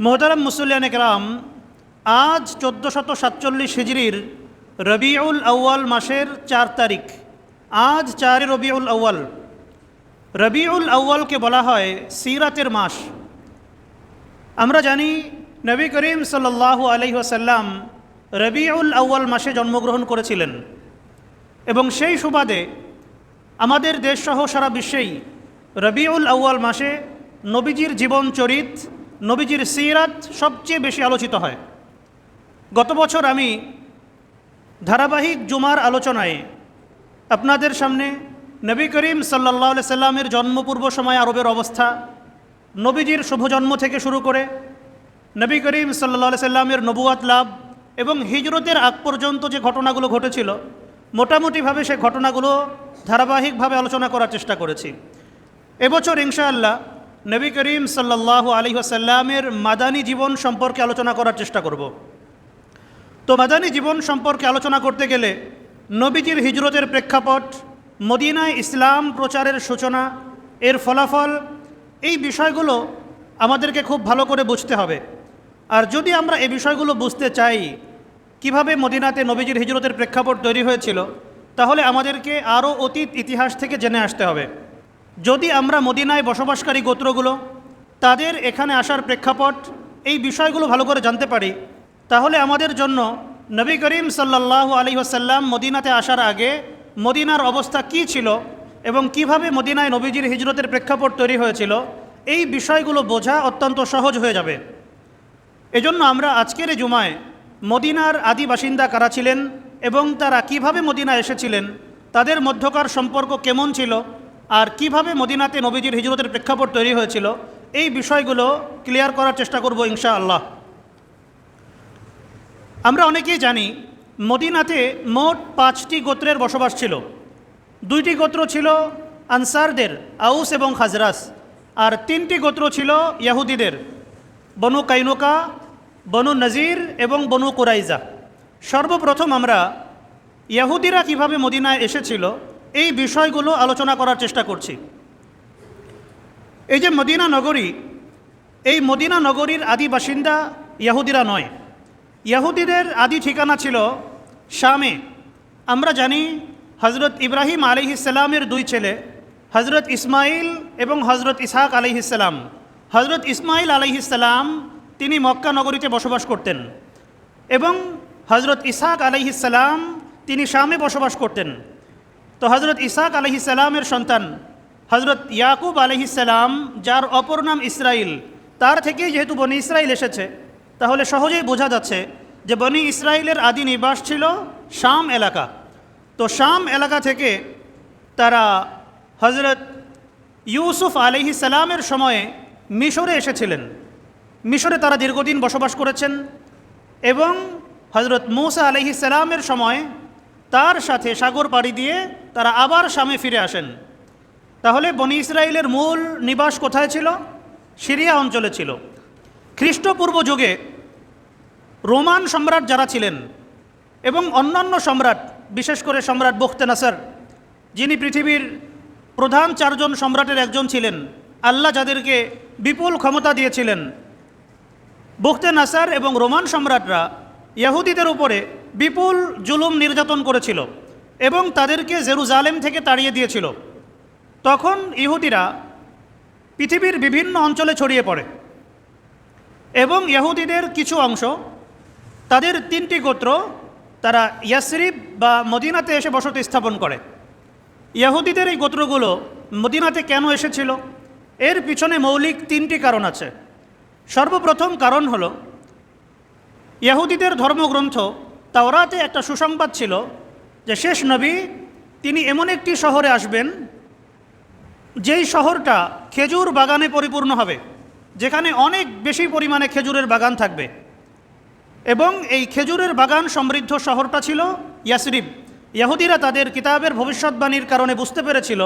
মোহতারাম মুসল্লিয়ান একরাম আজ চোদ্দ শত সাতচল্লিশ হিজড়ির রবিউল আউয়াল মাসের চার তারিখ। আজ চারে রবিউল আউয়াল। রবিউল আউয়ালকে বলা হয় সিরাতের মাস। আমরা জানি, নবী করিম সাল্লাহ আলহিহাসাল্লাম রবিউল আউয়াল মাসে জন্মগ্রহণ করেছিলেন। এবং সেই সুবাদে আমাদের দেশসহ সারা বিশ্বেই রবিউল আউয়াল মাসে নবীজির জীবন চরিত নবীজির সিরাত সবচেয়ে বেশি আলোচিত হয়। গত বছর আমি ধারাবাহিক জুমার আলোচনায় আপনাদের সামনে নবী করিম সাল্লাহ সাল্লামের জন্মপূর্ব সময় আরবের অবস্থা, নবীজির শুভজন্ম থেকে শুরু করে নবী করিম সাল্লা সাল্লামের নবুয়াত লাভ এবং হিজরতের আগ পর্যন্ত যে ঘটনাগুলো ঘটেছিল, মোটামুটিভাবে সে ঘটনাগুলো ধারাবাহিকভাবে আলোচনা করার চেষ্টা করেছি। এবছর ইনশাআল্লাহ নবী করিম সাল্লাহ আলী আসাল্লামের মাদানী জীবন সম্পর্কে আলোচনা করার চেষ্টা করব। তো মাদানী জীবন সম্পর্কে আলোচনা করতে গেলে নবীজির হিজরতের প্রেক্ষাপট, মদিনায় ইসলাম প্রচারের সূচনা, এর ফলাফল, এই বিষয়গুলো আমাদেরকে খুব ভালো করে বুঝতে হবে। আর যদি আমরা এই বিষয়গুলো বুঝতে চাই, কীভাবে মদিনাতে নবীজির হিজরতের প্রেক্ষাপট তৈরি হয়েছিল, তাহলে আমাদেরকে আরও অতীত ইতিহাস থেকে জেনে আসতে হবে। যদি আমরা মদিনায় বসবাসকারী গোত্রগুলো, তাদের এখানে আসার প্রেক্ষাপট, এই বিষয়গুলো ভালো করে জানতে পারি, তাহলে আমাদের জন্য নবী করিম সাল্লাহ আলী আসাল্লাম মদিনাতে আসার আগে মদিনার অবস্থা কি ছিল এবং কীভাবে মদিনায় নবীজির হিজরতের প্রেক্ষাপট তৈরি হয়েছিল, এই বিষয়গুলো বোঝা অত্যন্ত সহজ হয়ে যাবে। এজন্য আমরা আজকের জুমায় মদিনার আদি বাসিন্দা কারা ছিলেন এবং তারা কীভাবে মদিনা এসেছিলেন, তাদের মধ্যকার সম্পর্ক কেমন ছিল আর কীভাবে মদিনাতে নবীজির হিজরতের প্রেক্ষাপট তৈরি হয়েছিল, এই বিষয়গুলো ক্লিয়ার করার চেষ্টা করব ইনশা আল্লাহ আমরা অনেকেই জানি, মদিনাতে মোট পাঁচটি গোত্রের বসবাস ছিল। দুইটি গোত্র ছিল আনসারদের, আউস এবং খাজরাস। আর তিনটি গোত্র ছিল ইয়াহুদিদের, বনু কাইনুকা, বনু নজির এবং বনু কুরাইজা। সর্বপ্রথম আমরা, ইয়াহুদিরা কীভাবে মদিনায় এসেছিল এই বিষয়গুলো আলোচনা করার চেষ্টা করছি। এই যে মদিনা নগরী, এই মদিনা নগরীর আদি বাসিন্দা ইয়াহুদিরা নয়। ইয়াহুদিদের আদি ঠিকানা ছিল শামে। আমরা জানি হজরত ইব্রাহিম আলিহিসাল্লামের দুই ছেলে হজরত ইসমাইল এবং হজরত ইসহাক আলিহিসাল্লাম হজরত ইসমাইল আলিহিসাল্লাম তিনি মক্কা নগরীতে বসবাস করতেন এবং হজরত ইসহাক আলিহিসাল্লাম তিনি শামে বসবাস করতেন। তো হজরত ইসাক আলহিসাল্লামের সন্তান হজরত ইয়াকুব আলহিসাল্লাম যার অপর নাম ইসরাইল, তার থেকেই যেহেতু বনি ইসরাইল এসেছে, তাহলে সহজেই বোঝা যাচ্ছে যে বনি ইসরাইলের আদি নিবাস ছিল শাম এলাকা। তো শাম এলাকা থেকে তারা হজরত ইউসুফ আলহি সালামের সময়ে মিশরে এসেছিলেন। মিশরে তারা দীর্ঘদিন বসবাস করেছেন এবং হজরত মৌসা আলহি সালামের সময় তার সাথে সাগর পাড়ি দিয়ে তারা আবার শামে ফিরে আসেন। তাহলে বনি ইসরায়েলের মূল নিবাস কোথায় ছিল? সিরিয়া অঞ্চলে ছিল। খ্রিস্টপূর্ব যুগে রোমান সম্রাট যারা ছিলেন এবং অন্যান্য সম্রাট, বিশেষ করে সম্রাট বখতে নাসার যিনি পৃথিবীর প্রধান চারজন সম্রাটের একজন ছিলেন, আল্লাহ যাদেরকে বিপুল ক্ষমতা দিয়েছিলেন। বখতে নাসার এবং রোমান সম্রাটরা ইয়াহুদিদের উপরে বিপুল জুলুম নির্যাতন করেছিল। এবং তাদেরকে জেরুজালেম থেকে তাড়িয়ে দিয়েছিল। তখন ইহুদিরা পৃথিবীর বিভিন্ন অঞ্চলে ছড়িয়ে পড়ে এবং ইহুদিদের কিছু অংশ, তাদের তিনটি গোত্র, তারা ইয়াসরিফ বা মদিনাতে এসে বসতি স্থাপন করে। ইয়াহুদিদের এই গোত্রগুলো মদিনাতে কেন এসেছিল? এর পিছনে মৌলিক তিনটি কারণ আছে। সর্বপ্রথম কারণ হল ইয়াহুদিদের ধর্মগ্রন্থ তাওরাতে একটা সুসংবাদ ছিল যে শেষ নবী, তিনি এমন একটি শহরে আসবেন, যেই শহরটা খেজুর বাগানে পরিপূর্ণ হবে, যেখানে অনেক বেশি পরিমাণে খেজুরের বাগান থাকবে। এবং এই খেজুরের বাগান সমৃদ্ধ শহরটা ছিল ইয়াসরিব। ইয়াহুদিরা তাদের কিতাবের ভবিষ্যৎবাণীর কারণে বুঝতে পেরেছিল,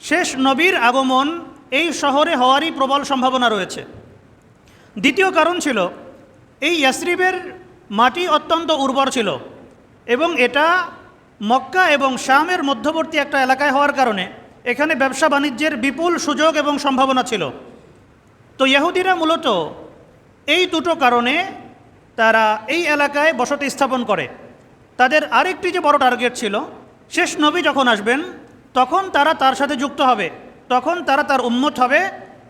শেষ নবীর আগমন এই শহরে হওয়ারই প্রবল সম্ভাবনা রয়েছে। দ্বিতীয় কারণ ছিল, এই ইয়াসরিবের মাটি অত্যন্ত উর্বর ছিল এবং এটা মক্কা এবং শামের মধ্যবর্তী একটা এলাকায় হওয়ার কারণে এখানে ব্যবসা বাণিজ্যের বিপুল সুযোগ এবং সম্ভাবনা ছিল। তো ইহুদিরা মূলত এই দুটো কারণে তারা এই এলাকায় বসতি স্থাপন করে। তাদের আরেকটি যে বড় টার্গেট ছিল, শেষ নবী যখন আসবেন, তখন তারা তার সাথে যুক্ত হবে, তখন তারা তার উম্মত হবে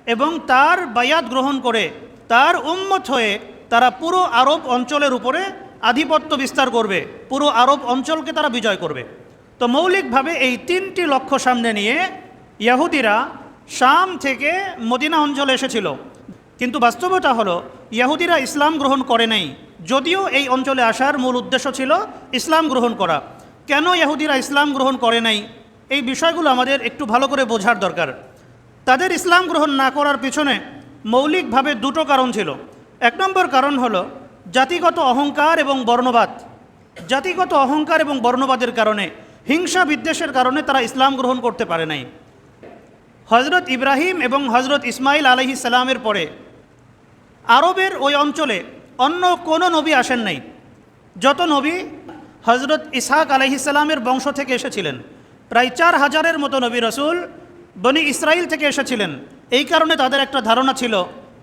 এবং তার বায়াত গ্রহণ করে তার উম্মত হয়ে তারা পুরো আরব অঞ্চলের উপরে আধিপত্য বিস্তার করবে, পুরো আরব অঞ্চলকে তারা বিজয় করবে। তো মৌলিকভাবে এই তিনটি লক্ষ্য সামনে নিয়ে ইয়াহুদিরা শাম থেকে মদিনা অঞ্চলে এসেছিল। কিন্তু বাস্তবতা হলো, ইয়াহুদিরা ইসলাম গ্রহণ করে নাই। যদিও এই অঞ্চলে আসার মূল উদ্দেশ্য ছিল ইসলাম গ্রহণ করা। কেন ইয়াহুদিরা ইসলাম গ্রহণ করে নাই? এই বিষয়গুলো আমাদের একটু ভালো করে বোঝার দরকার। তাদের ইসলাম গ্রহণ না করার পিছনে মৌলিকভাবে দুটো কারণ ছিল। এক নম্বর কারণ হলো জাতিগত অহংকার এবং বর্ণবাদ। জাতিগত অহংকার এবং বর্ণবাদের কারণে, হিংসা বিদ্বেষের কারণে তারা ইসলাম গ্রহণ করতে পারে নাই। হজরত ইব্রাহিম এবং হজরত ইসমাইল আলহি সালামের পরে, আরবের ওই অঞ্চলে অন্য কোনো নবী আসেন নাই। যত নবী হজরত ইসহাক আলহিসাল্লামের বংশ থেকে এসেছিলেন। প্রায় চার হাজারের মতো নবী রসুল বনি ইসরাইল থেকে এসেছিলেন। এই কারণে তাদের একটা ধারণা ছিল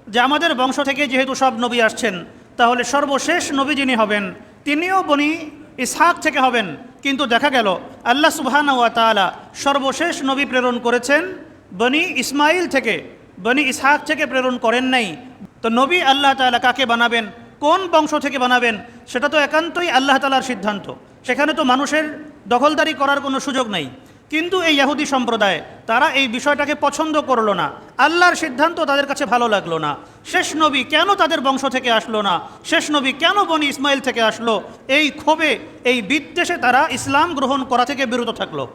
যে আমাদের বংশ থেকে যেহেতু সব নবী আসছেন তাহলে সর্বশেষ নবী যিনি হবেন, তিনিও বনি ইসহাক থেকে হবেন। কিন্তু দেখা গেল, আল্লাহ সুবহান ওয়া তাআলা সর্বশেষ নবী প্রেরণ করেছেন বনি ইসমাইল থেকে। বনি ইসহাক থেকে প্রেরণ করেন নাই। তো নবী আল্লাহ তাআলা কাকে বানাবেন? কোন বংশ থেকে বানাবেন? সেটা তো একান্তই আল্লাহ তালার সিদ্ধান্ত। সেখানে তো মানুষের দখলদারি করার কোনো সুযোগ নেই। কিন্তু এই ইয়াহুদি সম্প্রদায়, তারা এই বিষয়টাকে পছন্দ করল না। আল্লাহর সিদ্ধান্ত তাদের কাছে ভালো লাগল না। শেষ নবী কেন তাদের বংশ থেকে আসলো না? শেষ নবী কেন বনি ইসমাইল থেকে আসলো? এই ক্ষোভে, এই বিদ্বেষে তারা ইসলাম গ্রহণ করা থেকে বিরত থাকল।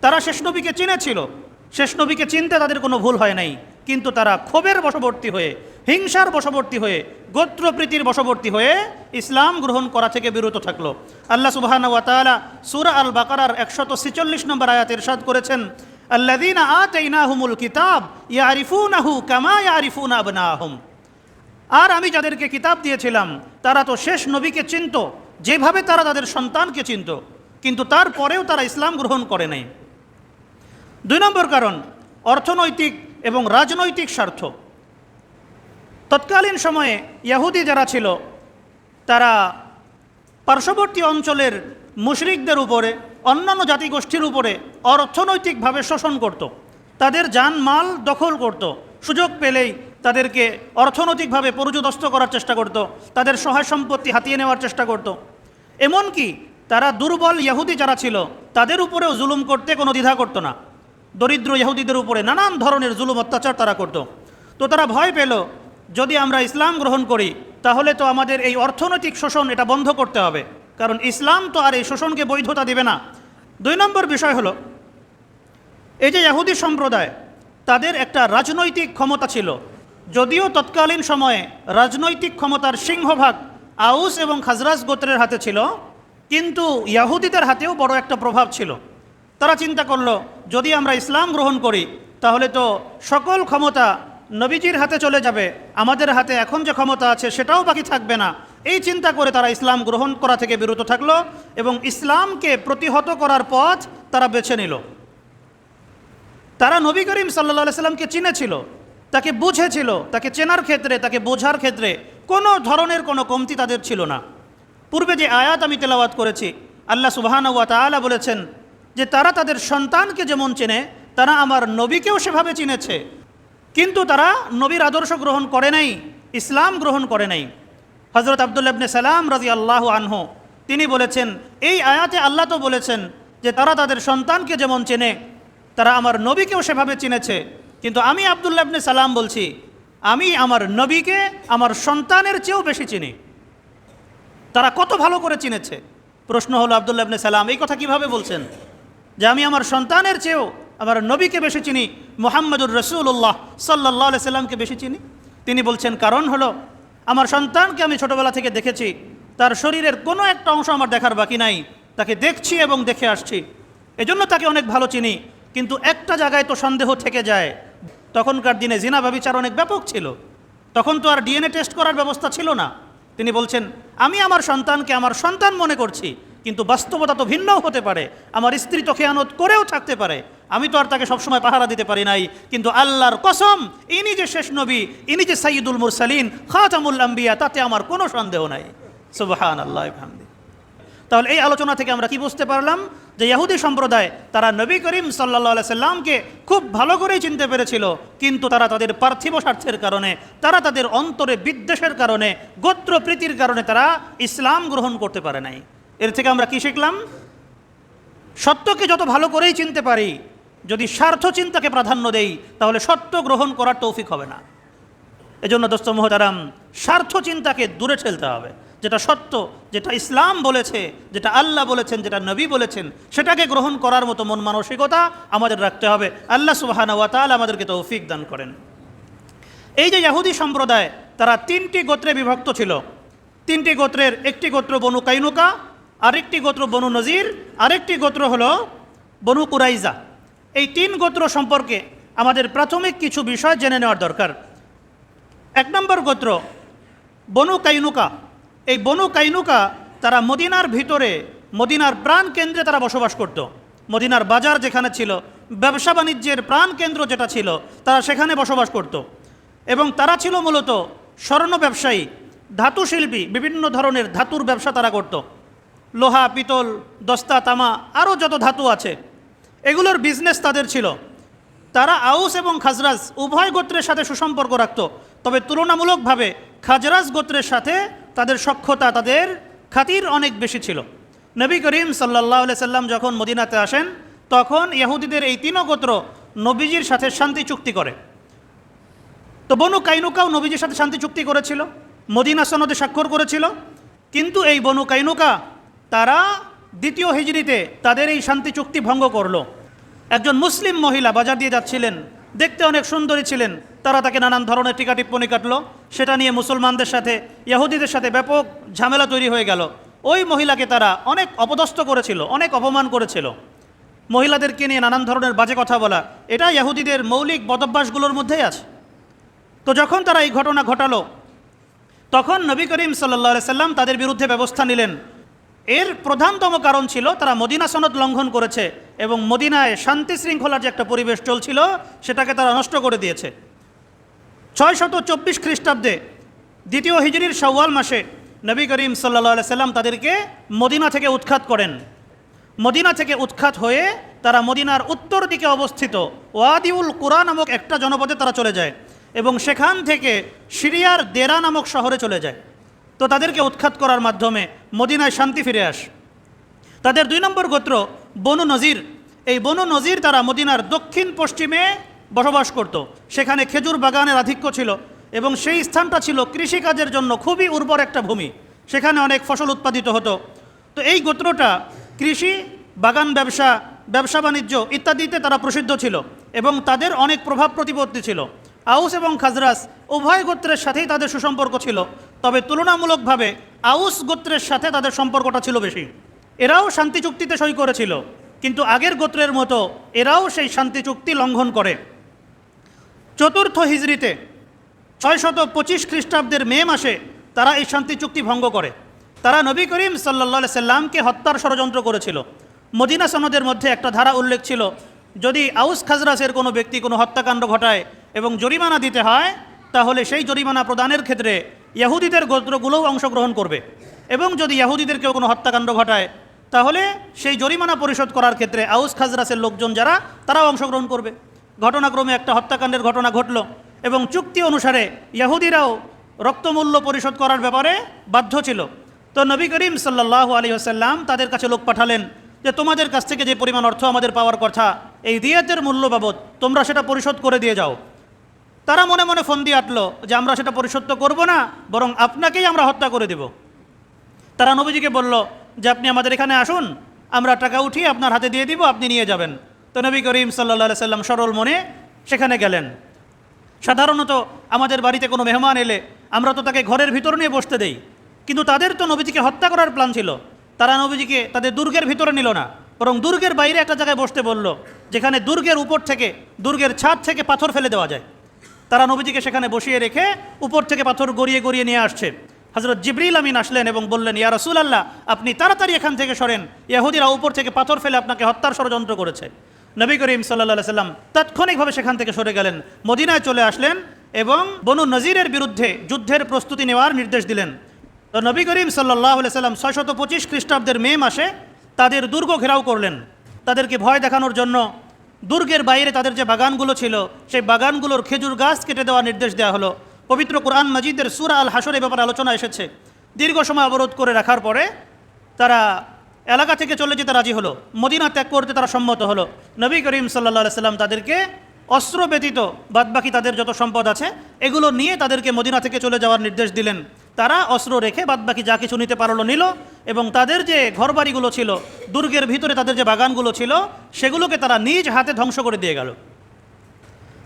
তারা শেষ নবীকে চিনেছিল। শেষ নবীকে চিনতে তাদের কোনো ভুল হয় নাই। কিন্তু তারা ক্ষোভের বশবর্তী হয়ে, হিংসার বশবর্তী হয়ে, গোত্রপ্রীতির বশবর্তী হয়ে ইসলাম গ্রহণ করা থেকে বিরত থাকল। আল্লাহ সুবাহান ওয়া তাআলা সূরা আল বাকারার একশত ছেচল্লিশ নম্বর আয়াত ইরশাদ করেছেন, আল্লাযীনা আতাইনাহুমুল কিতাব ইয়ারিফুনাহু কামা ইয়ারিফুনা আবনাহুম। আর আমি যাদেরকে কিতাব দিয়েছিলাম, তারা তো শেষ নবীকে চিনত, যেভাবে তারা তাদের সন্তানকে চিনত, কিন্তু তারপরেও তারা ইসলাম গ্রহণ করে নাই। দুই নম্বর কারণ, অর্থনৈতিক এবং রাজনৈতিক স্বার্থ তৎকালীন সময়ে ইয়াহুদি যারা ছিল, তারা পার্শ্ববর্তী অঞ্চলের মুশরিকদের উপরে, অন্যান্য জাতিগোষ্ঠীর উপরে অর্থনৈতিকভাবে শোষণ করত। তাদের মাল দখল করত। সুযোগ পেলেই তাদেরকে অর্থনৈতিকভাবে পরুজদস্ত করার চেষ্টা করত। তাদের সহায় সম্পত্তি হাতিয়ে নেওয়ার চেষ্টা করত। এমনকি তারা দুর্বল ইয়াহুদি যারা ছিল, তাদের উপরেও জুলুম করতে কোনো দ্বিধা করতো না দরিদ্র ইহুদিদের উপরে নানান ধরনের জুলুম, অত্যাচার তারা করত। তো তারা ভয় পেল, যদি আমরা ইসলাম গ্রহণ করি, তাহলে তো আমাদের এই অর্থনৈতিক শোষণ এটা বন্ধ করতে হবে। কারণ ইসলাম তো আর এই শোষণকে বৈধতা দেবে না। দুই নম্বর বিষয় হলো, এই যে ইহুদি সম্প্রদায়, তাদের একটা রাজনৈতিক ক্ষমতা ছিল। যদিও তৎকালীন সময়ে রাজনৈতিক ক্ষমতার সিংহভাগ আউস এবং খাজরাজ গোত্রের হাতে ছিল, কিন্তু ইয়াহুদিদের হাতেও বড় একটা প্রভাব ছিল। তারা চিন্তা করল, যদি আমরা ইসলাম গ্রহণ করি, তাহলে তো সকল ক্ষমতা নবীজির হাতে চলে যাবে, আমাদের হাতে এখন যে ক্ষমতা আছে সেটাও বাকি থাকবে না। এই চিন্তা করে তারা ইসলাম গ্রহণ করা থেকে বিরত থাকল এবং ইসলামকে প্রতিহত করার পথ তারা বেছে নিল। তারা নবী করিম সাল্লা সাল্লামকে চিনেছিল, তাকে বুঝেছিল, তাকে চেনার ক্ষেত্রে, তাকে বোঝার ক্ষেত্রে কোনো ধরনের কোনো কমতি তাদের ছিল না। পূর্বে যে আয়াত আমি তেলাওয়াত করেছি, আল্লাহ সুবাহান ওয়া তাআলা বলেছেন যে তারা তাদের সন্তানকে যেমন চেনে, তারা আমার নবীকেও সেভাবে চিনেছে। কিন্তু তারা নবীর আদর্শ গ্রহণ করে নাই, ইসলাম গ্রহণ করে নাই। হজরত আবদুল্লাবনে সালাম রাজি আল্লাহ আনহু, তিনি বলেছেন, এই আয়াতে আল্লাহ তো বলেছেন যে তারা তাদের সন্তানকে যেমন চেনে, তারা আমার নবীকেও সেভাবে চিনেছে। কিন্তু আমি আবদুল্লাবনে সালাম বলছি, আমি আমার নবীকে আমার সন্তানের চেয়েও বেশি চিনি। তারা কত ভালো করে চিনেছে? প্রশ্ন হলো আবদুল্লাহ ইবনে সালাম, এই কথা কীভাবে বলছেন? যে আমি আমার সন্তানের চেয়েও আমার নবীকে বেশি চিনি, মোহাম্মদুর রসুল্লাহ সাল্লাহ সাল্লামকে বেশি চিনি। তিনি বলছেন, কারণ হলো, আমার সন্তানকে আমি ছোটবেলা থেকে দেখেছি, তার শরীরের কোনো একটা অংশ আমার দেখার বাকি নাই, তাকে দেখছি এবং দেখে আসছি। এজন্য তাকে অনেক ভালো চিনি, কিন্তু একটা জায়গায় তো সন্দেহ থেকে যায়। তখনকার দিনে জিনা ব্যবিচার অনেক ব্যাপক ছিল। তখন তো আর ডিএনএ টেস্ট করার ব্যবস্থা ছিল না। তিনি বলছেন, আমি আমার সন্তানকে আমার সন্তান মনে করছি কিন্তু বাস্তবতা তো ভিন্নও হতে পারে। আমার স্ত্রী তো খেয়ানত করেও থাকতে পারে। আমি তো আর তাকে সবসময় পাহারা দিতে পারি নাই। কিন্তু আল্লাহর কসম, ইনি যে শেষ নবী, ইনি যে সাইয়দুল মুরসালিন, খাতামুল আম্বিয়া, তাতে আমার কোনো সন্দেহ নাই। সুবহান আল্লাহ তাহলে এই আলোচনা থেকে আমরা কি বুঝতে পারলাম? যে ইহুদি সম্প্রদায়, তারা নবী করিম সাল্লা সাল্লামকে খুব ভালো করেই চিনতে পেরেছিল। কিন্তু তারা তাদের পার্থিব স্বার্থের কারণে, তারা তাদের অন্তরে বিদ্বেষের কারণে গোত্র প্রীতির কারণে তারা ইসলাম গ্রহণ করতে পারে নাই। এর থেকে আমরা কি শিখলাম? সত্যকে যত ভালো করেই চিনতে পারি, যদি স্বার্থ চিন্তাকে প্রাধান্য দেই, তাহলে সত্য গ্রহণ করার তৌফিক হবে না। এজন্য দোস্ত মহতারাম স্বার্থ চিন্তাকে দূরে ঠেলতে হবে। যেটা সত্য, যেটা ইসলাম বলেছে, যেটা আল্লাহ বলেছেন, যেটা নবী বলেছেন, সেটাকে গ্রহণ করার মতো মন মানসিকতা আমাদের রাখতে হবে। আল্লাহ সুবাহানা ওয়াতাল আমাদেরকে তৌফিক দান করেন। এই যে ইয়াহুদি সম্প্রদায়, তারা তিনটি গোত্রে বিভক্ত ছিল। তিনটি গোত্রের একটি গোত্র বনু কাইনুকা আরেকটি গোত্র বনু নজির, আরেকটি গোত্র হলো বনু কুরাইজা। এই তিন গোত্র সম্পর্কে আমাদের প্রাথমিক কিছু বিষয় জেনে নেওয়ার দরকার। এক নম্বর গোত্র বনু কাইনুকা। এই বনু কাইনুকা তারা মদিনার ভিতরে, মদিনার প্রাণ কেন্দ্রে তারা বসবাস করত। মদিনার বাজার যেখানে ছিল, ব্যবসা বাণিজ্যের প্রাণ কেন্দ্র যেটা ছিল, তারা সেখানে বসবাস করত। এবং তারা ছিল মূলত স্বর্ণ ব্যবসায়ী ধাতু শিল্পী বিভিন্ন ধরনের ধাতুর ব্যবসা তারা করত। লোহা, পিতল, দস্তা, তামা আরও যত ধাতু আছে, এগুলোর বিজনেস তাদের ছিল। তারা আউস এবং খাজরাজ উভয় গোত্রের সাথে সুসম্পর্ক রাখত, তবে তুলনামূলকভাবে খাজরাজ গোত্রের সাথে তাদের সক্ষতা তাদের খাতির অনেক বেশি ছিল। নবী করিম সাল্লাহ সাল্লাম যখন মদিনাতে আসেন, তখন ইহুদিদের এই তিনও গোত্র নবীজির সাথে শান্তি চুক্তি করে। তো বনু কাইনুকাও নবীজির সাথে শান্তি চুক্তি করেছিল, মদিনা সনদে স্বাক্ষর করেছিল, কিন্তু এই বনু কাইনুকা তারা দ্বিতীয় হিজড়িতে তাদের এই শান্তি চুক্তি ভঙ্গ করল। একজন মুসলিম মহিলা বাজার দিয়ে যাচ্ছিলেন। দেখতে অনেক সুন্দরী ছিলেন। তারা তাকে নানান ধরনের টিকা টিপ্পণী কাটলো। সেটা নিয়ে মুসলমানদের সাথে ইহুদিদের সাথে ব্যাপক ঝামেলা তৈরি হয়ে গেল। ওই মহিলাকে তারা অনেক অপদস্থ করেছিল, অনেক অপমান করেছিল। মহিলাদেরকে নিয়ে নানান ধরনের বাজে কথা বলা, এটা ইহুদিদের মৌলিক বদভ্যাসগুলোর মধ্যেই আছে। তো যখন তারা এই ঘটনা ঘটালো, তখন নবী করিম সাল্লা সাল্লাম তাদের বিরুদ্ধে ব্যবস্থা নিলেন। এর প্রধানতম কারণ ছিল তারা মদিনা সনদ লঙ্ঘন করেছে এবং মদিনায় শান্তি শৃঙ্খলার যে একটা পরিবেশ চলছিল, সেটাকে তারা নষ্ট করে দিয়েছে। ছয় শত চব্বিশ খ্রিস্টাব্দে দ্বিতীয় হিজরির শাওয়াল মাসে নবী করিম সাল্লা সাল্লাম তাদেরকে মদিনা থেকে উৎখাত করেন। মদিনা থেকে উৎখাত হয়ে তারা মদিনার উত্তর দিকে অবস্থিত ওয়াদিউল কুরা নামক একটা জনপদে তারা চলে যায় এবং সেখান থেকে সিরিয়ার দেরা নামক শহরে চলে যায়। তো তাদেরকে উৎখাত করার মাধ্যমে মদিনায় শান্তি ফিরে আস। তাদের দুই নম্বর গোত্র বনু নজির। এই বনু নজির তারা মদিনার দক্ষিণ পশ্চিমে বসবাস করত। সেখানে খেজুর বাগানের আধিক্য ছিল এবং সেই স্থানটা ছিল কৃষিকাজের জন্য খুবই উর্বর একটা ভূমি। সেখানে অনেক ফসল উৎপাদিত হতো। তো এই গোত্রটা কৃষি, বাগান ব্যবসা ব্যবসা বাণিজ্য ইত্যাদিতে তারা প্রসিদ্ধ ছিল এবং তাদের অনেক প্রভাব প্রতিপত্তি ছিল। আউস এবং খাজরাস উভয় গোত্রের সাথেই তাদের সুসম্পর্ক ছিল। তবে তুলনামূলকভাবে আউস গোত্রের সাথে তাদের সম্পর্কটা ছিল বেশি। এরাও শান্তি চুক্তিতে সই করেছিল, কিন্তু আগের গোত্রের মতো এরাও সেই শান্তি চুক্তি লঙ্ঘন করে। চতুর্থ হিজড়িতে ছয়শত পঁচিশ খ্রিস্টাব্দের মে মাসে তারা এই শান্তি চুক্তি ভঙ্গ করে। তারা নবী করিম সাল্লা সাল্লামকে হত্যার ষড়যন্ত্র করেছিল। মদিনা সনদের মধ্যে একটা ধারা উল্লেখ ছিল যদি আউস খাজরাসের কোনো ব্যক্তি কোনো হত্যাকাণ্ড ঘটায় এবং জরিমানা দিতে হয়, তাহলে সেই জরিমানা প্রদানের ক্ষেত্রে ইয়াহুদিদের গোত্রগুলোও অংশগ্রহণ করবে। এবং যদি ইয়াহুদিদের কেউ কোনো হত্যাকাণ্ড ঘটায়, তাহলে সেই জরিমানা পরিশোধ করার ক্ষেত্রে আউস খাজরাসের লোকজন যারা, তারাও অংশগ্রহণ করবে। ঘটনাক্রমে একটা হত্যাকাণ্ডের ঘটনা ঘটল এবং চুক্তি অনুসারে ইয়াহুদিরাও রক্তমূল্য পরিশোধ করার ব্যাপারে বাধ্য ছিল। তো নবী করিম সাল্লাহ আলী আসাল্লাম তাদের কাছে লোক পাঠালেন যে তোমাদের কাছ থেকে যে পরিমাণ অর্থ আমাদের পাওয়ার কথা, এই দিয়াতের মূল্য বাবদ তোমরা সেটা পরিশোধ করে দিয়ে যাও। তারা মনে মনে ফোন দিয়ে আটলো যে আমরা সেটা পরিশোধ তো করব না, বরং আপনাকেই আমরা হত্যা করে দেব। তারা নবীজিকে বলল, যে আপনি আমাদের এখানে আসুন, আমরা টাকা উঠিয়ে আপনার হাতে দিয়ে দিব, আপনি নিয়ে যাবেন। তো নবী করিম সাল্লা সাল্লাম সরল মনে সেখানে গেলেন। সাধারণত আমাদের বাড়িতে কোনো মেহমান এলে আমরা তো তাকে ঘরের ভিতর নিয়ে বসতে দেই, কিন্তু তাদের তো নবীজিকে হত্যা করার প্ল্যান ছিল। তারা নবীজিকে তাদের দুর্গের ভিতরে নিল না, বরং দুর্গের বাইরে একটা জায়গায় বসতে বলল, যেখানে দুর্গের উপর থেকে, দুর্গের ছাদ থেকে পাথর ফেলে দেওয়া যায়। তারা নবীজিকে সেখানে বসিয়ে রেখে উপর থেকে পাথর গড়িয়ে গড়িয়ে নিয়ে আসছে। হজরত জিবরিল আমিন আসলেন এবং বললেন, ইয়া রসুল আল্লাহ আপনি তাড়াতাড়ি এখান থেকে সরেন। ইয়াহুদিরা উপর থেকে পাথর ফেলে আপনাকে হত্যার ষড়যন্ত্র করেছে। নবী করিম সাল্লা সাল্লাম তাৎক্ষণিকভাবে সেখান থেকে সরে গেলেন, মদিনায় চলে আসলেন এবং বনু নজিরের বিরুদ্ধে যুদ্ধের প্রস্তুতি নেওয়ার নির্দেশ দিলেন। তো নবী করিম সাল্লাহ সাল্লাম ছয়শত পঁচিশ খ্রিস্টাব্দের মে মাসে তাদের দুর্গ ঘেরাও করলেন। তাদেরকে ভয় দেখানোর জন্য দুর্গের বাইরে তাদের যে বাগানগুলো ছিল, সেই বাগানগুলোর খেজুর গাছ কেটে দেওয়ার নির্দেশ দেওয়া হলো। পবিত্র কোরআন মজিদের সুরা আল হাসর এ ব্যাপারে আলোচনা এসেছে। দীর্ঘ সময় অবরোধ করে রাখার পরে তারা এলাকা থেকে চলে যেতে রাজি হলো। মদিনা ত্যাগ করতে তারা সম্মত হলো। নবী করিম সাল্লা সাল্লাম তাদেরকে অস্ত্র ব্যতীত বাদবাকি তাদের যত সম্পদ আছে, এগুলো নিয়ে তাদেরকে মদিনা থেকে চলে যাওয়ার নির্দেশ দিলেন। তারা অস্ত্র রেখে বাদবাকি যা কিছু নিতে পারল নিল এবং তাদের যে ঘরবাড়িগুলো ছিল, দুর্গের ভিতরে তাদের যে বাগানগুলো ছিল, সেগুলোকে তারা নিজ হাতে ধ্বংস করে দিয়ে গেল।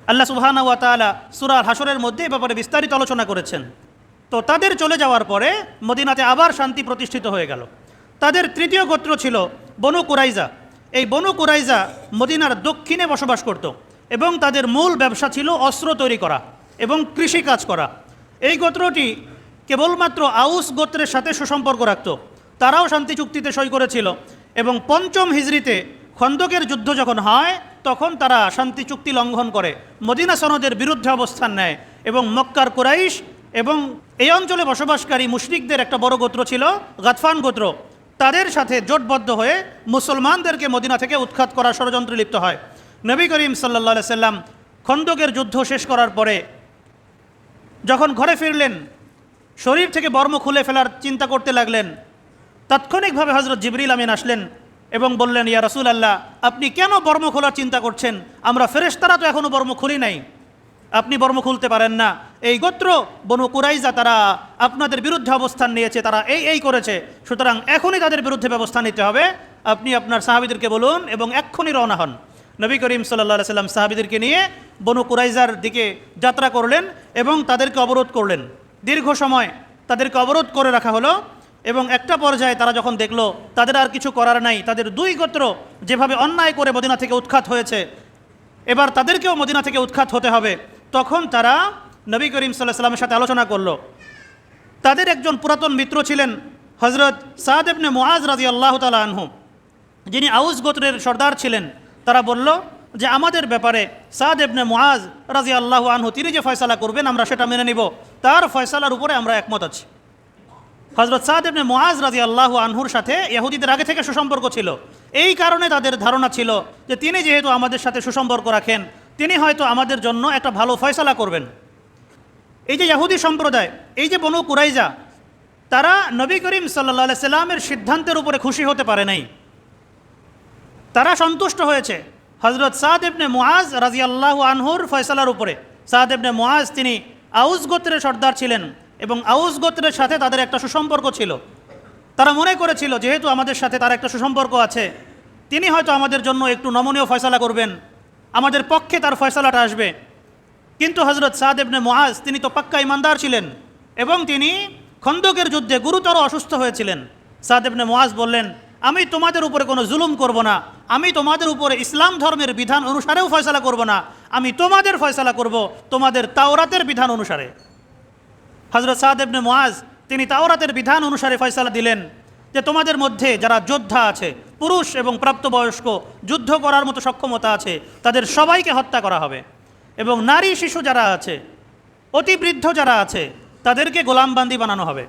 আল্লাহ সুবহানা ওয়া তাআলা সূরা হাসরের মধ্যে এ ব্যাপারে বিস্তারিত আলোচনা করেছেন। তো তাদের চলে যাওয়ার পরে মদিনাতে আবার শান্তি প্রতিষ্ঠিত হয়ে গেল। তাদের তৃতীয় গোত্র ছিল বনু কুরাইজা। এই বনু কুরাইজা মদিনার দক্ষিণে বসবাস করত এবং তাদের মূল ব্যবসা ছিল অস্ত্র তৈরি করা এবং কৃষি কাজ করা। এই গোত্রটি কেবলমাত্র আউস গোত্রের সাথে সুসম্পর্ক রাখত। তারাও শান্তি চুক্তিতে সই করেছিল এবং পঞ্চম হিজড়িতে খন্দকের যুদ্ধ যখন হয়, তখন তারা শান্তি চুক্তি লঙ্ঘন করে, মদিনা সনদের বিরুদ্ধে অবস্থান নেয় এবং মক্কার কুরাইশ এবং এই অঞ্চলে বসবাসকারী মুশরিকদের একটা বড় গোত্র ছিল, গাতফান গোত্র। তাদের সাথে জোটবদ্ধ হয়ে মুসলমানদেরকে মদিনা থেকে উৎখাত করার ষড়যন্ত্রে লিপ্ত হয়। নবী করিম সাল্লা সাল্লাম খন্দকের যুদ্ধ শেষ করার পরে যখন ঘরে ফিরলেন শরীর থেকে বর্ম খুলে ফেলার চিন্তা করতে লাগলেন। তাৎক্ষণিকভাবে হজরত জিবরিল আমিন আসলেন এবং বললেন, ইয়া রসুল আল্লাহ আপনি কেন বর্ম খোলার চিন্তা করছেন? আমরা ফেরেশতারা তো এখনও বর্ম খুলি নাই। আপনি বর্ম খুলতে পারেন না। এই গোত্র, বনু কুরাইজা, তারা আপনাদের বিরুদ্ধে অবস্থান নিয়েছে, তারা এই এই করেছে। সুতরাং এখনই তাদের বিরুদ্ধে ব্যবস্থা নিতে হবে। আপনি আপনার সাহাবিদেরকে বলুন এবং এক্ষুনি রওনা হন। নবী করিম সাল্লা সাল্লাম সাহাবিদেরকে নিয়ে বনু কুরাইজার দিকে যাত্রা করলেন এবং তাদেরকে অবরোধ করলেন। দীর্ঘ সময় তাদেরকে অবরোধ করে রাখা হলো এবং একটা পর্যায়ে তারা যখন দেখল তাদের আর কিছু করার নাই, তাদের দুই গোত্র যেভাবে অন্যায় করে মদিনা থেকে উৎখাত হয়েছে, এবার তাদেরকেও মদিনা থেকে উৎখাত হতে হবে। তখন তারা নবী করিম সাল্লাহ সাল্লামের সাথে আলোচনা করল। তাদের একজন পুরাতন মিত্র ছিলেন হজরত সাদ ইবনে মুআজ রাজি আল্লাহ তালা আনহু। যিনি আউস গোত্রের সর্দার ছিলেন, তারা বলল যে আমাদের ব্যাপারে সাদ ইবনে মুআজ রাজি আল্লাহ আনহু, তিনি যে ফয়সালা করবেন, আমরা সেটা মেনে নিব। তার ফয়সালার উপরে আমরা একমত আছি। হজরত সাদ ইবনে মুআজ রাজি আল্লাহ আনহুর সাথে ইহুদিদের আগে থেকে সুসম্পর্ক ছিল। এই কারণে তাদের ধারণা ছিল যে তিনি যেহেতু আমাদের সাথে সুসম্পর্ক রাখেন, তিনি হয়তো আমাদের জন্য একটা ভালো ফয়সালা করবেন। এই যে ইহুদি সম্প্রদায়, এই যে বনু কুরাইজা, তারা নবী করিম সাল্লা সাল্লামের সিদ্ধান্তের উপরে খুশি হতে পারে নাই। তারা সন্তুষ্ট হয়েছে। হজরত ইবনে মুআজ রাজি আল্লাহ আনহুর ফয়সালার উপরে। ইবনে মুআজ তিনি আউস গোত্রের সর্দার ছিলেন এবং আউস গোত্রের সাথে তাদের একটা সুসম্পর্ক ছিল। তারা মনে করেছিল, যেহেতু আমাদের সাথে তার একটা সুসম্পর্ক আছে, তিনি হয়তো আমাদের জন্য একটু নমনীয় ফয়সালা করবেন। আমাদের পক্ষে তার ফয়সালাটা আসবে। কিন্তু হজরত ইবনে মুআজ তিনি তো পাক্কা ইমানদার ছিলেন এবং তিনি খন্দকের যুদ্ধে গুরুতর অসুস্থ হয়েছিলেন। ইবনে মুআজ বললেন, আমি তোমাদের উপরে কোনো জুলুম করব না। আমি তোমাদের উপরে ইসলাম ধর্মের বিধান অনুসারেও ফয়সালা করব না। আমি তোমাদের ফয়সালা করব তোমাদের তাওরাতের বিধান অনুসারে। হজরত সাদ ইবনে মুআজ, তিনি তাওরাতের বিধান অনুসারে ফয়সালা দিলেন যে তোমাদের মধ্যে যারা যোদ্ধা আছে, পুরুষ এবং প্রাপ্তবয়স্ক, যুদ্ধ করার মতো সক্ষমতা আছে, তাদের সবাইকে হত্যা করা হবে। এবং নারী শিশু যারা আছে, অতি বৃদ্ধ যারা আছে, তাদেরকে গোলামবান্দি বানানো হবে।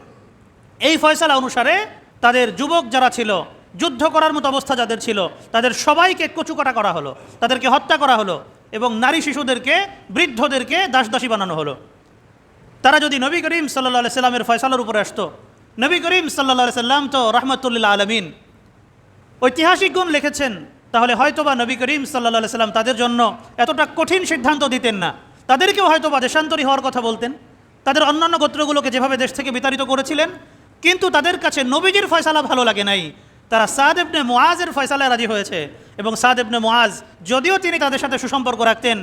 এই ফয়সালা অনুসারে তাদের যুবক যারা ছিল যুদ্ধ করার মতো অবস্থা যাদের ছিল, তাদের সবাইকে কচুকাটা করা হলো, তাদেরকে হত্যা করা হলো এবং নারী শিশুদেরকে, বৃদ্ধদেরকে দাসদাসী বানানো হলো। তারা যদি নবী করিম সাল্লা সাল্লামের ফয়সালার উপরে আসতো, নবী করিম সাল্লা সাল্লাম তো রহমতুল্লাহ আলমিন ঐতিহাসিকগণ লিখেছেন, তাহলে হয়তোবা নবী করিম সাল্লা সাল্লাম তাদের জন্য এতটা কঠিন সিদ্ধান্ত দিতেন না। তাদেরকেও হয়তোবা দেশান্তরী হওয়ার কথা বলতেন। তাদের অন্যান্য গোত্রগুলোকে যেভাবে দেশ থেকে বিতাড়িত করেছিলেন, কিন্তু তাদের কাছে নবীজির ফয়সালা ভালো লাগে নাই। তারা সাদ ইবনে মোয়াজের ফয়সালায় রাজি হয়েছে এবং সাদ ইবনে মোয়াজ যদিও তিনি তাদের সাথে সুসম্পর্ক রাখতেন,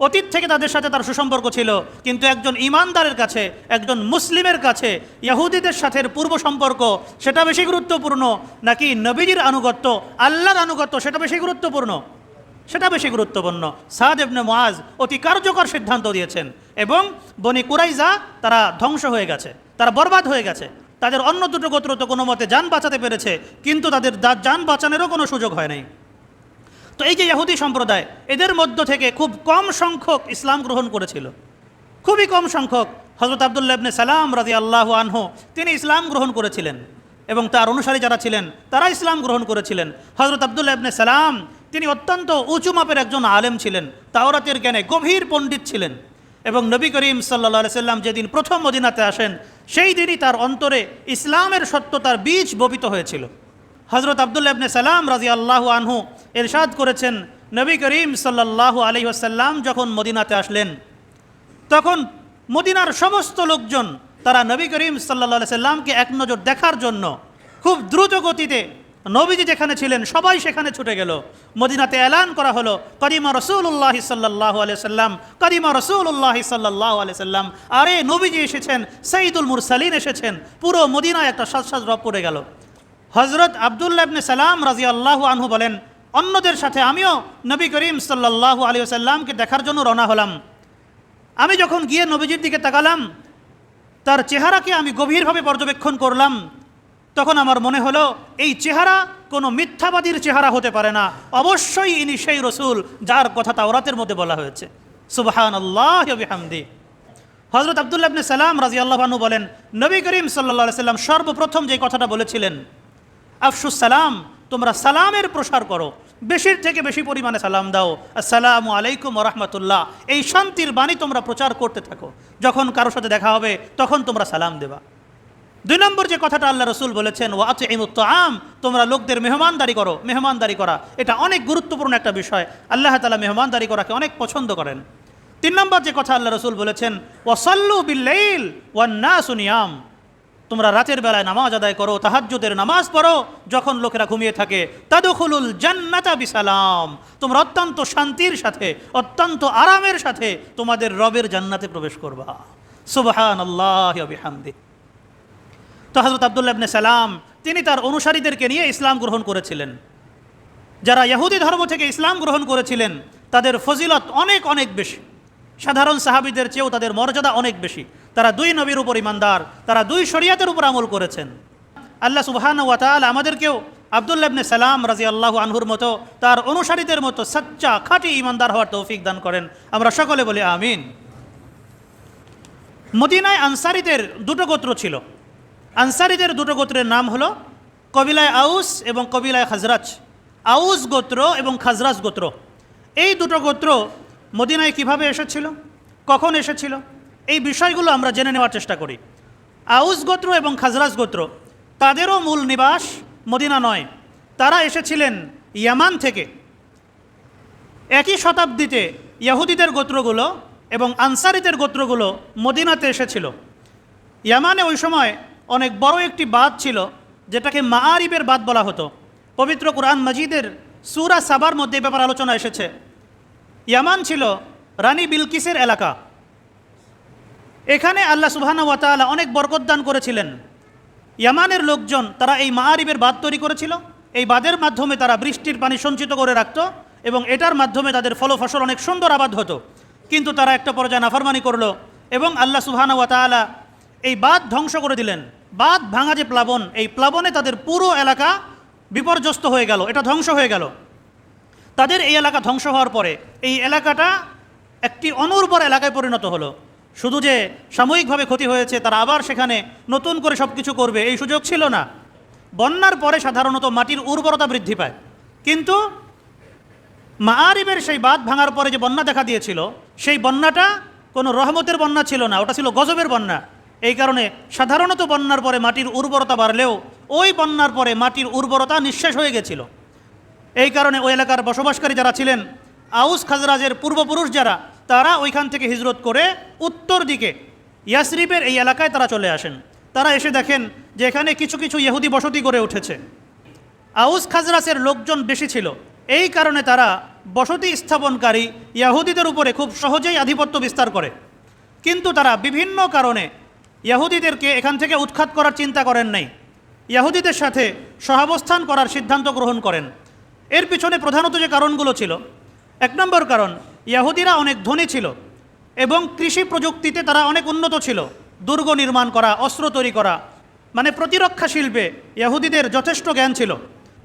অতীত থেকে তাদের সাথে তার সুসম্পর্ক ছিল, কিন্তু একজন ইমানদারের কাছে, একজন মুসলিমের কাছে ইহুদিদের সাথে পূর্ব সম্পর্ক সেটা বেশি গুরুত্বপূর্ণ নাকি নবীজির আনুগত্য, আল্লাহর আনুগত্য সেটা বেশি গুরুত্বপূর্ণ? সেটা বেশি গুরুত্বপূর্ণ। সাদ ইবনে মোয়াজ অতি কার্যকর সিদ্ধান্ত দিয়েছেন এবং বনি কুরাইজা তারা ধ্বংস হয়ে গেছে, তারা বরবাদ হয়ে গেছে। তাদের অন্য দুটো গোত্র তো কোনো মতে যান বাঁচাতে পেরেছে, কিন্তু তাদের যান বাঁচানোরও কোনো সুযোগ হয় নাই। তো এই যে ইহুদি সম্প্রদায়, এদের মধ্য থেকে খুব কম সংখ্যক ইসলাম গ্রহণ করেছিল। খুবই কম সংখ্যক হজরত আবদুল্লাহ ইবনে সালাম রাজি আল্লাহ আনহু, তিনি ইসলাম গ্রহণ করেছিলেন। এবং তার অনুসারী যারা ছিলেন, তারা ইসলাম গ্রহণ করেছিলেন। হজরত আবদুল্লাহ ইবনে সালাম, তিনি অত্যন্ত উঁচু মাপের একজন আলেম ছিলেন, তাওরাতের জ্ঞানে গভীর পণ্ডিত ছিলেন। এবং নবী করিম সাল্লা সাল্লাম যেদিন প্রথম মদিনাতে আসেন সেই দিনই তার অন্তরে ইসলামের সত্যতার বীজ বপিত হয়েছিল। হজরত আবদুল্লা ইবনে সালাম রাজি আল্লাহ আনহু এরশাদ করেছেন, নবী করিম সাল্লাহ আলী আসাল্লাম যখন মদিনাতে আসলেন, তখন মদিনার সমস্ত লোকজন তারা নবী করিম সাল্লা সাল্লামকে এক নজর দেখার জন্য খুব দ্রুত গতিতে নবীজি যেখানে ছিলেন, সবাই সেখানে ছুটে গেল। মদিনাতে এলান করা হলো কদিমা রসুল্লাহ সাল্লাহ সাল্লাম কদিমা রসুল্লাহ সাল্লাহ সাল্লাম, আরে নবীজি এসেছেন সঈদুল মুরসালিন এসেছেন, পুরো মদিনায় একটা সাজ সাজ রব পড়ে গেল। হজরত আবদুল্লাহ ইবনে সালাম রাজি আল্লাহ আনহু বলেন, অন্যদের সাথে আমিও নবী করিম সাল্লাহ আলিয়া সাল্লামকে দেখার জন্য রওনা হলাম। আমি যখন গিয়ে নবীজির দিকে তাকালাম, তার চেহারাকে আমি গভীরভাবে পর্যবেক্ষণ করলাম। তখন আমার মনে হলো, এই চেহারা কোনো মিথ্যাবাদীর চেহারা হতে পারে না। অবশ্যই ইনি সেই রসুল যার কথা তাওরাতের মধ্যে বলা হয়েছে। সুবাহান আল্লাহ হামদি হজরত আবদুল্লাহ ইবনে সালাম রাজি আল্লাহানু বলেন, নবী করিম সাল্লা সাল্লাম সর্বপ্রথম যে কথাটা বলেছিলেন, আফসুস সালাম, তোমরা সালামের প্রসার করো, বেশির থেকে বেশি পরিমাণে সালাম দাও। আসসালামু আলাইকুম রহমতুল্লাহ। এই শান্তির বাণী তোমরা প্রচার করতে থাকো। যখন কারোর সাথে দেখা হবে, তখন তোমরা সালাম দেবা। দুই নম্বর যে কথাটা আল্লাহ রসুল বলেছেন ও আছে আম তোমরা লোকদের মেহমানদারি করো, মেহমানদারি করা। এটা অনেক গুরুত্বপূর্ণ একটা বিষয়। আল্লাহ তালা মেহমানদারি করাকে অনেক পছন্দ করেন। তিন নম্বর যে কথা আল্লাহ রসুল বলেছেন ওয়াসাল্লু বিল্লাইল ওয়ান্না সুনিয়াম তোমরা রাতের বেলায় নামাজ আদায় করো, তাহাজ্জুদের নামাজ পড়ো, যখন লোকেরা ঘুমিয়ে থাকে, তাদুখুলুল জান্নাতা বিসালাম তোমরা অত্যন্ত শান্তির সাথে, অত্যন্ত আরামের সাথে তোমাদের রবের জান্নাতে প্রবেশ করবা। সুবহান আল্লাহ বিহামদি তো হজরত আবদুল্লাহ ইবনে সালাম, তিনি তার অনুসারীদেরকে নিয়ে ইসলাম গ্রহণ করেছিলেন। যারা ইহুদি ধর্ম থেকে ইসলাম গ্রহণ করেছিলেন, তাদের ফজিলত অনেক অনেক বেশি। সাধারণ সাহাবিদের চেয়েও তাদের মর্যাদা অনেক বেশি। তারা দুই নবীর উপর ইমানদার, তারা দুই শরিয়াতের উপর আমল করেছেন। আল্লাহ সুবহান ওয়াতাল আমাদেরকেও আবদুল্লাহ ইবনে সালাম রাজি আল্লাহ আনহুর মতো, তার অনুসারীদের মতো সচ্চা খাঁটি ইমানদার হওয়ার তৌফিক দান করেন। আমরা সকলে বলি আমিন। মদিনায় আনসারিদের দুটো গোত্র ছিল। আনসারিদের দুটো গোত্রের নাম হলো কবিলায় আউস এবং কবিলায় খাজরাজ। আউস গোত্র এবং খাজরাজ গোত্র। এই দুটো গোত্র মদিনায় কীভাবে এসেছিল? কখন এসেছিল? এই বিষয়গুলো আমরা জেনে নেওয়ার চেষ্টা করি। আউস গোত্র এবং খাজরাজ গোত্র, তাদেরও মূল নিবাস মদিনা নয়। তারা এসেছিলেন ইয়ামান থেকে। একই শতাব্দীতে ইয়াহুদিদের গোত্রগুলো এবং আনসারিদের গোত্রগুলো মদিনাতে এসেছিল। ইয়ামানে ওই সময় অনেক বড় একটি বাদ ছিল, যেটাকে মাআরিবের বাদ বলা হতো। পবিত্র কোরআন মজিদের সুরা সাবার মধ্যে ব্যাপার আলোচনা এসেছে। ইয়ামান ছিল রানী বিলকিসের এলাকা। এখানে আল্লাহ সুবহানা ওয়াতালা অনেক বরকত দান করেছিলেন। ইয়ামানের লোকজন তারা এই মাআরিবের বাদ তৈরি করেছিল। এই বাদের মাধ্যমে তারা বৃষ্টির পানি সঞ্চিত করে রাখত এবং এটার মাধ্যমে তাদের ফল ফসল অনেক সুন্দর আবাদ হতো। কিন্তু তারা একটা পর্যায়ে নাফরমানি করল এবং আল্লাহ সুবহানা ওয়াতালা এই বাঁধ ধ্বংস করে দিলেন। বাঁধ ভাঙা যে প্লাবন, এই প্লাবনে তাদের পুরো এলাকা বিপর্যস্ত হয়ে গেল, এটা ধ্বংস হয়ে গেল। তাদের এই এলাকা ধ্বংস হওয়ার পরে এই এলাকাটা একটি অনুর্বর এলাকায় পরিণত হলো। শুধু যে সাময়িকভাবে ক্ষতি হয়েছে, তারা আবার সেখানে নতুন করে সব কিছু করবে, এই সুযোগ ছিল না। বন্যার পরে সাধারণত মাটির উর্বরতা বৃদ্ধি পায়। কিন্তু মাআরিবের সেই বাঁধ ভাঙার পরে যে বন্যা দেখা দিয়েছিল, সেই বন্যাটা কোনো রহমতের বন্যা ছিল না, ওটা ছিল গজবের বন্যা। এই কারণে সাধারণত বন্যার পরে মাটির উর্বরতা বাড়লেও ওই বন্যার পরে মাটির উর্বরতা নিঃশেষ হয়ে গেছিল। এই কারণে ওই এলাকার বসবাসকারী যারা ছিলেন, আউস খাজরাজের পূর্বপুরুষ যারা, তারা ওইখান থেকে হিজরত করে উত্তর দিকে ইয়াসরিফের এই এলাকায় তারা চলে আসেন। তারা এসে দেখেন যে এখানে কিছু কিছু ইহুদি বসতি গড়ে উঠেছে। আউস খাজরাসের লোকজন বেশি ছিল। এই কারণে তারা বসতি স্থাপনকারী ইয়াহুদিদের উপরে খুব সহজেই আধিপত্য বিস্তার করে। কিন্তু তারা বিভিন্ন কারণে ইয়াহুদিদেরকে এখান থেকে উৎখাত করার চিন্তা করেন নাই। ইয়াহুদিদের সাথে সহাবস্থান করার সিদ্ধান্ত গ্রহণ করেন। এর পিছনে প্রধানত যে কারণগুলো ছিল, এক নম্বর কারণ, ইয়াহুদিরা অনেক ধনী ছিল এবং কৃষি প্রযুক্তিতে তারা অনেক উন্নত ছিল। দুর্গ নির্মাণ করা, অস্ত্র তৈরি করা মানে প্রতিরক্ষা শিল্পে ইয়াহুদিদের যথেষ্ট জ্ঞান ছিল।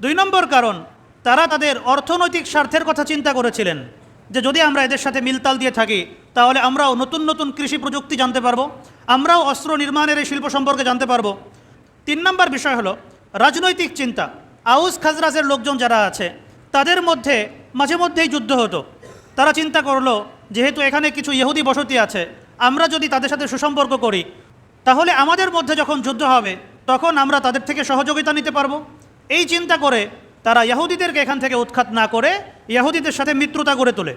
দুই নম্বর কারণ, তারা তাদের অর্থনৈতিক স্বার্থের কথা চিন্তা করেছিলেন যে যদি আমরা এদের সাথে মিলতাল দিয়ে থাকি, তাহলে আমরাও নতুন নতুন কৃষি প্রযুক্তি জানতে পারব। আমরাও অস্ত্র নির্মাণের এই শিল্প সম্পর্কে জানতে পারব। তিন নম্বর বিষয় হলো, রাজনৈতিক চিন্তা। আউস খাজরাজের লোকজন যারা আছে, তাদের মধ্যে মাঝে মধ্যেই যুদ্ধ হতো। তারা চিন্তা করল, যেহেতু এখানে কিছু ইহুদি বসতি আছে, আমরা যদি তাদের সাথে সুসম্পর্ক করি, তাহলে আমাদের মধ্যে যখন যুদ্ধ হবে, তখন আমরা তাদের থেকে সহযোগিতা নিতে পারব। এই চিন্তা করে তারা ইহুদিদেরকে এখান থেকে উৎখাত না করে ইহুদিদের সাথে মিত্রতা গড়ে তোলে।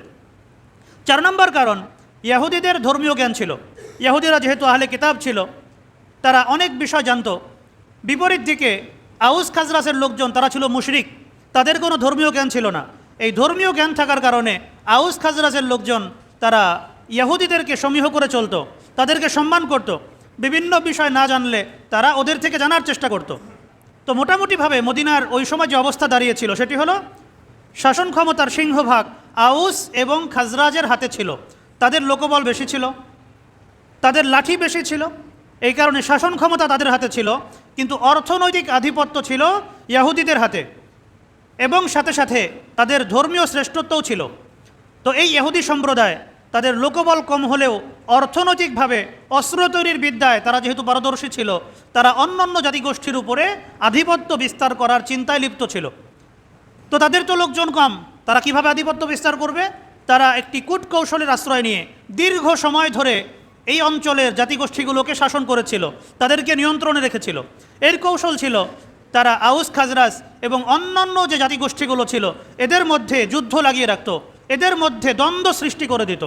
চার নম্বর কারণ, ইহুদিদের ধর্মীয় জ্ঞান ছিল। ইহুদিরা যেহেতু আহলে কিতাব ছিল, তারা অনেক বিষয় জানত। বিপরীত দিকে আউস খাজরাসের লোকজন, তারা ছিল মুশরিক। তাদের কোনো ধর্মীয় জ্ঞান ছিল না। এই ধর্মীয় জ্ঞান থাকার কারণে আউস খাজরাসের লোকজন, তারা ইহুদিদেরকে সমীহ করে চলতো, তাদেরকে সম্মান করত। বিভিন্ন বিষয় না জানলে তারা ওদের থেকে জানার চেষ্টা করত। তো মোটামুটিভাবে মদিনার ওই সময় যে অবস্থা দাঁড়িয়েছিল, সেটি হলো শাসন ক্ষমতার সিংহভাগ আউস এবং খাজরাজের হাতে ছিল। তাদের লোকবল বেশি ছিল। তাদের লাঠি বেশি ছিল, এই কারণে শাসন ক্ষমতা তাদের হাতে ছিল, কিন্তু অর্থনৈতিক আধিপত্য ছিল ইয়াহুদিদের হাতে। এবং সাথে সাথে তাদের ধর্মীয় শ্রেষ্ঠত্বও ছিল। তো এই ইহুদি সম্প্রদায় তাদের লোকবল কম হলেও অর্থনৈতিকভাবে অস্ত্র তৈরির বিদ্যায় তারা যেহেতু পারদর্শী ছিল, তারা অন্যান্য জাতিগোষ্ঠীর উপরে আধিপত্য বিস্তার করার চিন্তায় লিপ্ত ছিল। তো তাদের তো লোকজন কম, তারা কীভাবে আধিপত্য বিস্তার করবে? তারা একটি কূট কৌশলের আশ্রয় নিয়ে দীর্ঘ সময় ধরে এই অঞ্চলের জাতিগোষ্ঠীগুলোকে শাসন করেছিল, তাদেরকে নিয়ন্ত্রণে রেখেছিল। এর কৌশল ছিল, তারা আউস খাজরাস এবং অন্যান্য যে জাতিগোষ্ঠীগুলো ছিল, এদের মধ্যে যুদ্ধ লাগিয়ে রাখত, এদের মধ্যে দ্বন্দ্ব সৃষ্টি করে দিত।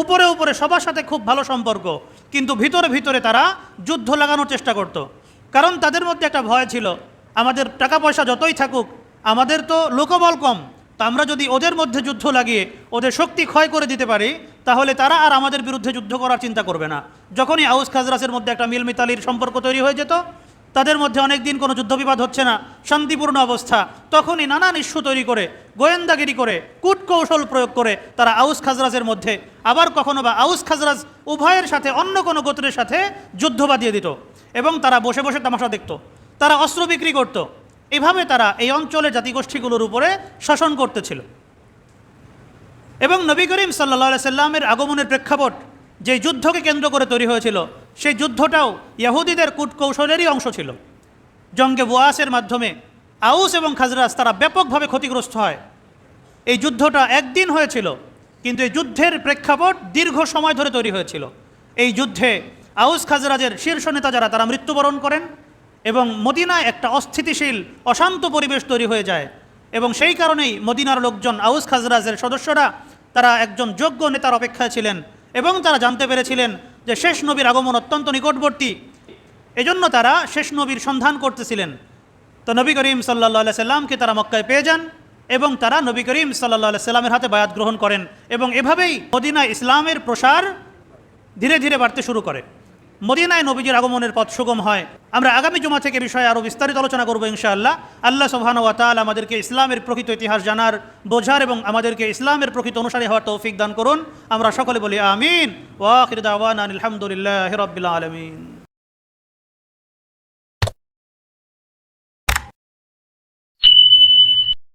উপরে উপরে সবার সাথে খুব ভালো সম্পর্ক, কিন্তু ভিতরে ভিতরে তারা যুদ্ধ লাগানোর চেষ্টা করত। কারণ তাদের মধ্যে একটা ভয় ছিল, আমাদের টাকা পয়সা যতই থাকুক, আমাদের তো লোকবল কম তা আমরা যদি ওদের মধ্যে যুদ্ধ লাগিয়ে ওদের শক্তি ক্ষয় করে দিতে পারি, তাহলে তারা আর আমাদের বিরুদ্ধে যুদ্ধ করার চিন্তা করবে না। যখনই আউস খাজরাসের মধ্যে একটা মিল মিতালির সম্পর্ক তৈরি হয়ে যেত, তাদের মধ্যে অনেক দিন কোনো যুদ্ধবিবাদ হচ্ছে না, শান্তিপূর্ণ অবস্থা, তখনই নানান ইস্যু তৈরি করে, গোয়েন্দাগিরি করে কূট কৌশল প্রয়োগ করে তারা আউস খাজরাজের মধ্যে, আবার কখনো বা আউস খাজরাজ উভয়ের সাথে অন্য কোনো গোত্রের সাথে যুদ্ধ বাঁধিয়ে দিত এবং তারা বসে বসে তামাশা দেখত, তারা অস্ত্র বিক্রি করত এভাবে তারা এই অঞ্চলের জাতিগোষ্ঠীগুলোর উপরে শাসন করতেছিল। এবং নবী করিম সাল্লা সাল্লামের আগমনের প্রেক্ষাপট যে যুদ্ধকে কেন্দ্র করে তৈরি হয়েছিল, সেই যুদ্ধটাও ইহুদিদের কূটকৌশলেরই অংশ ছিল। জঙ্গে বোয়াসের মাধ্যমে আউস এবং খাজরাস তারা ব্যাপকভাবে ক্ষতিগ্রস্ত হয়। এই যুদ্ধটা একদিন হয়েছিল, কিন্তু এই যুদ্ধের প্রেক্ষাপট দীর্ঘ সময় ধরে তৈরি হয়েছিল। এই যুদ্ধে আউস খাজরাজের শীর্ষ নেতা যারা, তারা মৃত্যুবরণ করেন। এবং মদিনায় একটা অস্থিতিশীল, অশান্ত পরিবেশ তৈরি হয়ে যায়। এবং সেই কারণেই মদিনার লোকজন, আউস খাজরাজের সদস্যরা, তারা একজন যোগ্য নেতার অপেক্ষায় ছিলেন এবং তারা জানতে পেরেছিলেন যে শেষ নবীর আগমন অত্যন্ত নিকটবর্তী। এজন্য তারা শেষ নবীর সন্ধান করতেছিলেন। তো নবী করিম সাল্লা সাল্লামকে তারা মক্কায় পেয়ে যান এবং তারা নবী করিম সাল্লা সাল্লামের হাতে বায়াত গ্রহণ করেন এবং এভাবেই মদিনা ইসলামের প্রসার ধীরে ধীরে বাড়তে শুরু করে। মদিনায় নবীজির আগমনের পথ সুগম হয়। আমরা আগামী জমা থেকে বিষয়ে আরও বিস্তারিত আলোচনা করব ইনশাআল্লাহ। আল্লাহ সোহান ওয়াতাল আমাদেরকে ইসলামের প্রকৃত ইতিহাস জানার, বোঝার এবং আমাদেরকে ইসলামের প্রকৃত অনুসারী হওয়ার তৌফিক দান করুন। আমরা সকলে বলি আমিন। ওয়াখির দাওয়ান আলহামদুলিল্লাহ হিরবিল্লা আলমিন।